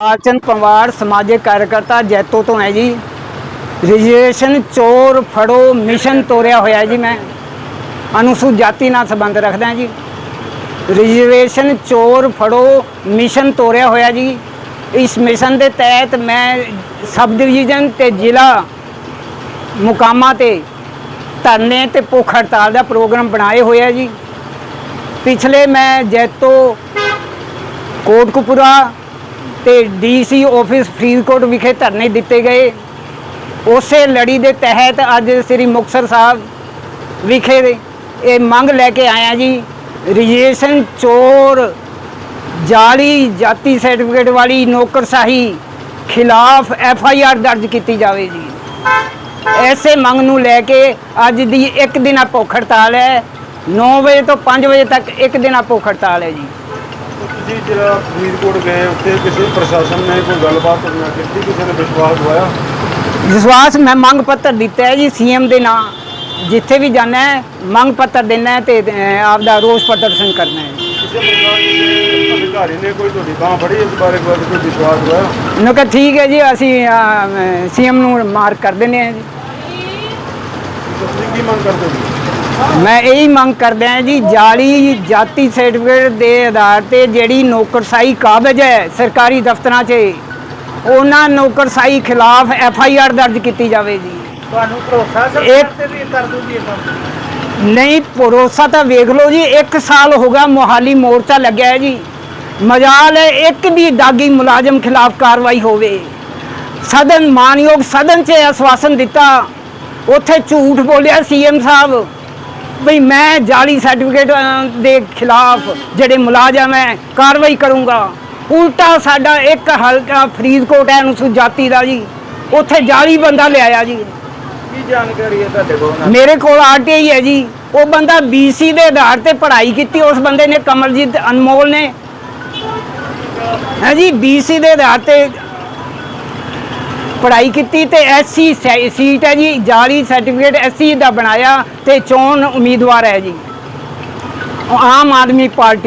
ਆਚਨ ਪੰਵਾਰ ਸਮਾਜਿਕ ਕਾਰਜਕਰਤਾ ਜੈਤੋ ਤੋਂ ਹੈ ਜੀ। ਰਿਜ਼ਰਵੇਸ਼ਨ ਚੋਰ ਫੜੋ, ਮਿਸ਼ਨ ਤੋਰਿਆ ਹੋਇਆ ਜੀ ਮੈਂ। ਅਨੁਸੂਚਿਤ ਜਾਤੀ ਨਾਲ ਸੰਬੰਧ ਰੱਖਦਾ ਜੀ। ਰਿਜ਼ਰਵੇਸ਼ਨ ਚੋਰ ਫੜੋ, ਮਿਸ਼ਨ ਤੋਰਿਆ ਹੋਇਆ ਜੀ। ਇਸ ਮਿਸ਼ਨ ਦੇ ਤਹਿਤ ਮੈਂ ਸਬ ਡਿਵੀਜ਼ਨ ਤੇ ਜ਼ਿਲ੍ਹਾ ਮੁਕਾਮਾਂ ਤੇ ਧਰਨੇ ਤੇ ਭੁੱਖ ਹੜਤਾਲ ਦਾ ਪ੍ਰੋਗਰਾਮ ਬਣਾਏ ਹੋਇਆ ਜੀ। ਪਿਛਲੇ ਮੈਂ ਜੈਤੋ, ਕੋਟਕਪੂਰਾ ਤੇ ਡੀਸੀ ਆਫਿਸ ਫਰੀਦਕੋਟ ਵਿਖੇ ਧਰਨੇ ਦਿੱਤੇ ਗਏ। ਉਸੇ ਲੜੀ ਦੇ ਤਹਿਤ ਅੱਜ ਸ੍ਰੀ ਮੁਕਤਸਰ ਸਾਹਿਬ ਵਿਖੇ ਇਹ ਮੰਗ ਲੈ ਕੇ ਆਇਆ ਜੀ, ਰਜਿਸਟ੍ਰੇਸ਼ਨ ਚੋਰ ਜਾਲੀ ਜਾਤੀ ਸਰਟੀਫਿਕੇਟ ਵਾਲੀ ਨੌਕਰਸ਼ਾਹੀ ਖਿਲਾਫ ਐਫ ਆਈ ਆਰ ਦਰਜ ਕੀਤੀ ਜਾਵੇ ਜੀ। ਐਸੇ ਮੰਗ ਨੂੰ ਲੈ ਕੇ ਅੱਜ ਦੀ ਇੱਕ ਦਿਨਾ ਭੁੱਖ ਹੜਤਾਲ ਹੈ। 9 ਵਜੇ ਤੋਂ 5 ਵਜੇ ਤੱਕ ਇੱਕ ਦਿਨਾ ਭੁੱਖ ਹੜਤਾਲ ਹੈ ਜੀ। ਤੁਸੀਂ ਜਿਹੜਾ ਫਰੀਦਕੋਟ ਗਏ ਉੱਥੇ ਕਿਸੇ ਪ੍ਰਸ਼ਾਸਨ ਨੇ ਕੋਈ ਗੱਲਬਾਤ ਨਾਲ ਕੀਤੀ ਕਿਸੇ ਨੇ ਵਿਸ਼ਵਾਸ ਦਵਾਇਆ? ਵਿਸ਼ਵਾਸ ਮੈਂ ਮੰਗ ਪੱਤਰ ਦਿੱਤਾ ਹੈ ਜੀ ਸੀਐਮ ਦੇ ਨਾਂ ਜਿੱਥੇ ਵੀ ਜਾਣਾ ਹੈ ਮੰਗ ਪੱਤਰ ਦੇਣਾ ਹੈ ਤੇ ਅਹ, ਆਪਦਾ ਰੋਸ ਪ੍ਰਦਰਸ਼ਨ ਕਰਨਾ ਹੈ। ਕਿਸੇ ਪ੍ਰਕਾਰ ਦੇ ਅਧਿਕਾਰੀ ਨੇ ਕੋਈ ਤੁਹਾਡੀ ਬਾਂਹ ਫੜੀ ਇਸ ਬਾਰੇ ਕੋਈ ਕੋਈ ਵਿਸ਼ਵਾਸ ਦਵਾਇਆ? ਉਹਨੂੰ ਕਿਹਾ ਠੀਕ ਹੈ ਜੀ ਅਸੀਂ ਸੀਐਮ ਨੂੰ ਮਾਰਕ ਕਰ ਦਿੰਦੇ ਹਾਂ ਜੀ। ਤੁਸੀਂ ਕੀ ਮੰਗ ਕਰਦੇ ਜੀ ਮੈਂ ਇਹੀ ਮੰਗ ਕਰਦਾ ਹਾਂ ਜੀ ਜਾਲੀ ਜਾਤੀ ਸਰਟੀਫਿਕੇਟ ਦੇ ਆਧਾਰ ਤੇ ਜਿਹੜੀ ਨੌਕਰਸ਼ਾਹੀ ਕਾਬਜ ਹੈ ਸਰਕਾਰੀ ਦਫ਼ਤਰਾਂ 'ਚ ਉਹਨਾਂ ਨੌਕਰਸ਼ਾਹੀ ਖਿਲਾਫ ਐਫ ਆਈ ਆਰ ਦਰਜ ਕੀਤੀ ਜਾਵੇ ਜੀ। ਤੁਹਾਨੂੰ ਭਰੋਸਾ ਇਹ- ਸਰਕਾਰ ਤੇ ਵੀ ਕਰ ਦੂਗੀ ਇਹ ਕੰਮ? ਨਹੀਂ ਭਰੋਸਾ ਤਾਂ ਵੇਖ ਲਓ ਜੀ 1 ਸਾਲ ਹੋ ਗਿਆ ਮੋਹਾਲੀ ਮੋਰਚਾ ਲੱਗਿਆ ਹੈ ਜੀ। ਮਜਾਲ ਹੈ ਇੱਕ ਵੀ ਦਾਗੀ ਮੁਲਾਜ਼ਮ ਖਿਲਾਫ ਕਾਰਵਾਈ ਹੋਵੇ। ਸਦਨ ਮਾਨਯੋਗ ਸਦਨ 'ਚ ਆਸ਼ਵਾਸਨ ਦਿੱਤਾ। ਉੱਥੇ ਝੂਠ ਬੋਲਿਆ ਸੀਐਮ ਸਾਹਿਬ। ਬਈ ਮੈਂ ਜਾਲੀ ਸਰਟੀਫਿਕੇਟ ਦੇ ਖਿਲਾਫ ਜਿਹੜੇ ਮੁਲਾਜ਼ਮ ਹੈ ਕਾਰਵਾਈ ਕਰੂੰਗਾ। ਉਲਟਾ ਸਾਡਾ ਇੱਕ ਹਲਕਾ ਫਰੀਦਕੋਟ ਹੈ ਅਨੁਸੂਚਿਤ ਜਾਤੀ ਦਾ ਜੀ। ਉੱਥੇ ਜਾਲੀ ਬੰਦਾ ਲਿਆਇਆ ਜੀ। ਕੀ ਜਾਣਕਾਰੀ ਹੈ ਤੁਹਾਡੇ ਕੋਲ? ਮੇਰੇ ਕੋਲ ਆਰਟੀਆਈ ਹੈ ਜੀ। ਉਹ ਬੰਦਾ ਬੀਸੀ ਦੇ ਆਧਾਰ ਤੇ ਪੜ੍ਹਾਈ ਕੀਤੀ ਉਸ ਬੰਦੇ ਨੇ ਕਮਲਜੀਤ ਅਨਮੋਲ ਨੇ। ਹੈ ਜੀ ਬੀਸੀ ਦੇ ਆਧਾਰ ਤੇ ਪੜ੍ਹਾਈ ਕੀਤੀ ਤੇ ਐਸਸੀ ਸੀਟ ਹੈ ਜੀ, ਜਾਲੀ ਸਰਟੀਫਿਕੇਟ ਐਸਸੀ ਦਾ ਬਣਾਇਆ ਤੇ ਚੋਣ ਉਮੀਦਵਾਰ ਹੈ ਜੀ। ਆਮ ਆਦਮੀ ਪਾਰਟੀ